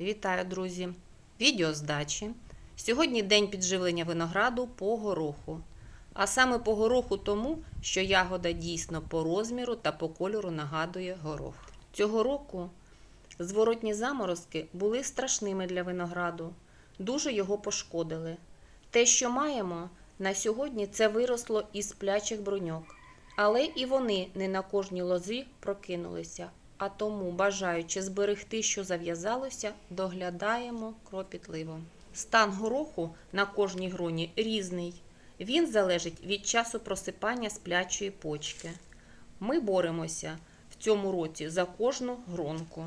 Вітаю, друзі! Відео здачі. Сьогодні день підживлення винограду по гороху. А саме по гороху тому, що ягода дійсно по розміру та по кольору нагадує горох. Цього року зворотні заморозки були страшними для винограду, дуже його пошкодили. Те, що маємо, на сьогодні це виросло із сплячих бруньок. Але і вони не на кожній лозі прокинулися. А тому, бажаючи зберегти, що зав'язалося, доглядаємо кропітливо. Стан гороху на кожній гроні різний. Він залежить від часу просипання сплячої почки. Ми боремося в цьому році за кожну гронку.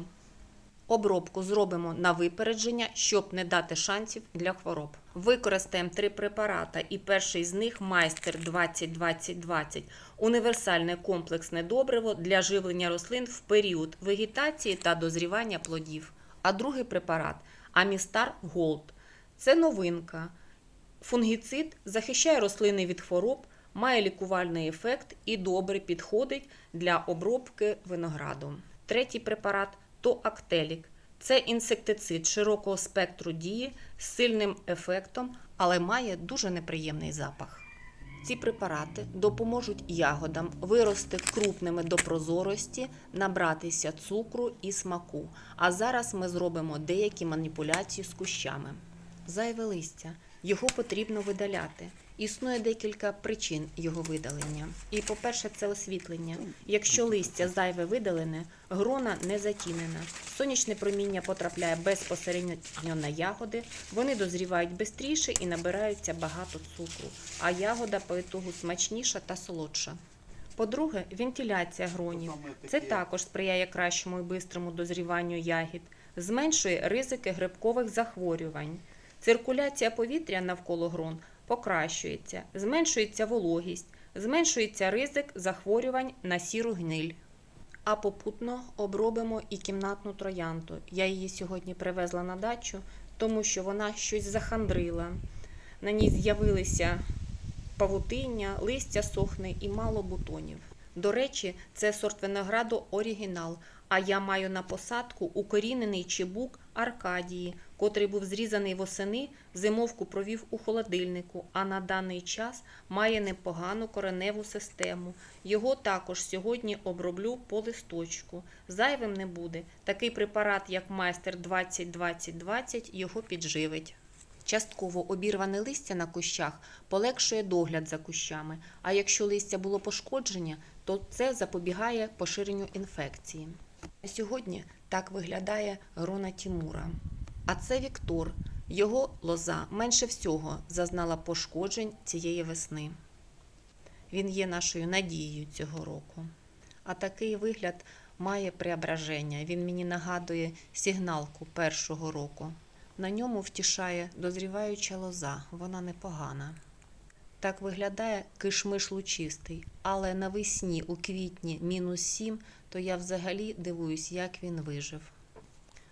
Обробку зробимо на випередження, щоб не дати шансів для хвороб. Використаємо три препарата, і перший з них майстер 20-20-20 універсальне комплексне добриво для живлення рослин в період вегетації та дозрівання плодів. А другий препарат Амістар Голд. Це новинка. Фунгіцид захищає рослини від хвороб, має лікувальний ефект і добре підходить для обробки винограду. Третій препарат то Актелік. Це інсектицид широкого спектру дії з сильним ефектом, але має дуже неприємний запах. Ці препарати допоможуть ягодам вирости крупними до прозорості, набратися цукру і смаку. А зараз ми зробимо деякі маніпуляції з кущами. Зайве листя. Його потрібно видаляти. Існує декілька причин його видалення. І, по-перше, це освітлення. Якщо листя зайве видалене, грона не затінена. Сонячне проміння потрапляє безпосередньо на ягоди, вони дозрівають швидше і набираються багато цукру, а ягода по ітогу смачніша та солодша. По-друге, вентиляція гронів. Це також сприяє кращому і бистрому дозріванню ягід, зменшує ризики грибкових захворювань. Циркуляція повітря навколо грон покращується, зменшується вологість, зменшується ризик захворювань на сіру гниль. А попутно обробимо і кімнатну троянду. Я її сьогодні привезла на дачу, тому що вона щось захандрила. На ній з'явилися павутиння, листя сохне і мало бутонів. До речі, це сорт винограду оригінал. А я маю на посадку укорінений чебук Аркадії, котрий був зрізаний восени, зимовку провів у холодильнику, а на даний час має непогану кореневу систему. Його також сьогодні оброблю по листочку. Зайвим не буде. Такий препарат, як майстер 20-20-20, його підживить. Частково обірване листя на кущах полегшує догляд за кущами, а якщо листя було пошкодження, то це запобігає поширенню інфекції. Сьогодні так виглядає грона Тімура. А це Віктор. Його лоза менше всього зазнала пошкоджень цієї весни. Він є нашою надією цього року. А такий вигляд має преображення. Він мені нагадує сигналку першого року. На ньому втішає дозріваюча лоза, вона непогана. Так виглядає кишмиш лучистий, але навесні у квітні мінус 7, то я взагалі дивуюсь, як він вижив.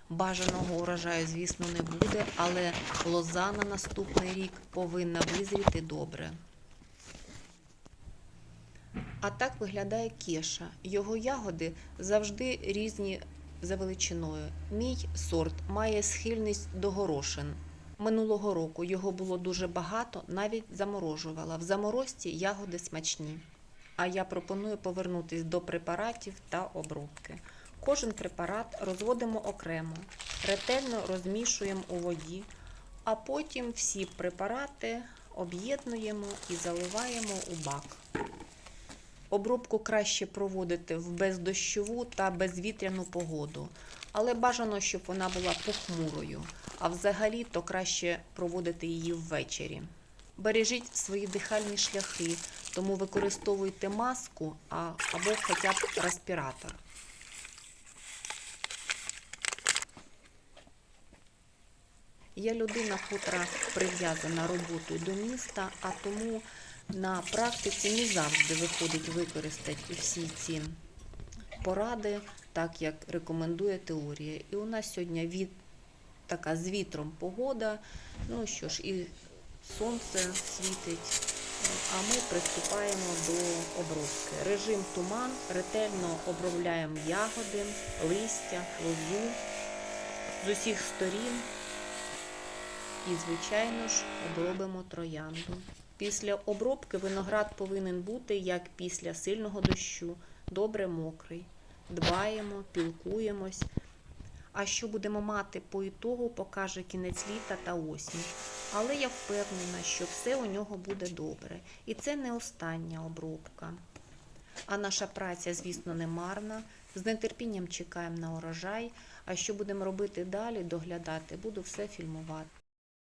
Бажаного урожаю, звісно, не буде, але лоза на наступний рік повинна визріти добре. А так виглядає кеша. Його ягоди завжди різні за величиною. Мій сорт має схильність до горошин. Минулого року його було дуже багато, навіть заморожувала. В заморозці ягоди смачні. А я пропоную повернутися до препаратів та обробки. Кожен препарат розводимо окремо, ретельно розмішуємо у воді, а потім всі препарати об'єднуємо і заливаємо у бак. Обробку краще проводити в бездощову та безвітряну погоду, але бажано, щоб вона була похмурою, а взагалі то краще проводити її ввечері. Бережіть свої дихальні шляхи, тому використовуйте маску а, або хоча б респіратор. Я людина, котра прив'язана роботою до міста, а тому на практиці не завжди виходить використати всі ці поради, так як рекомендує теорія. І у нас сьогодні від така з вітром погода. Ну що ж, і сонце світить. А ми приступаємо до обробки. Режим туман, ретельно обробляємо ягоди, листя, лозу. з усіх сторін. І, звичайно ж, обробимо троянду. Після обробки виноград повинен бути, як після сильного дощу, добре мокрий. Дбаємо, пілкуємось. А що будемо мати по ітогу, покаже кінець літа та осінь. Але я впевнена, що все у нього буде добре. І це не остання обробка. А наша праця, звісно, не марна. З нетерпінням чекаємо на урожай. А що будемо робити далі, доглядати, буду все фільмувати.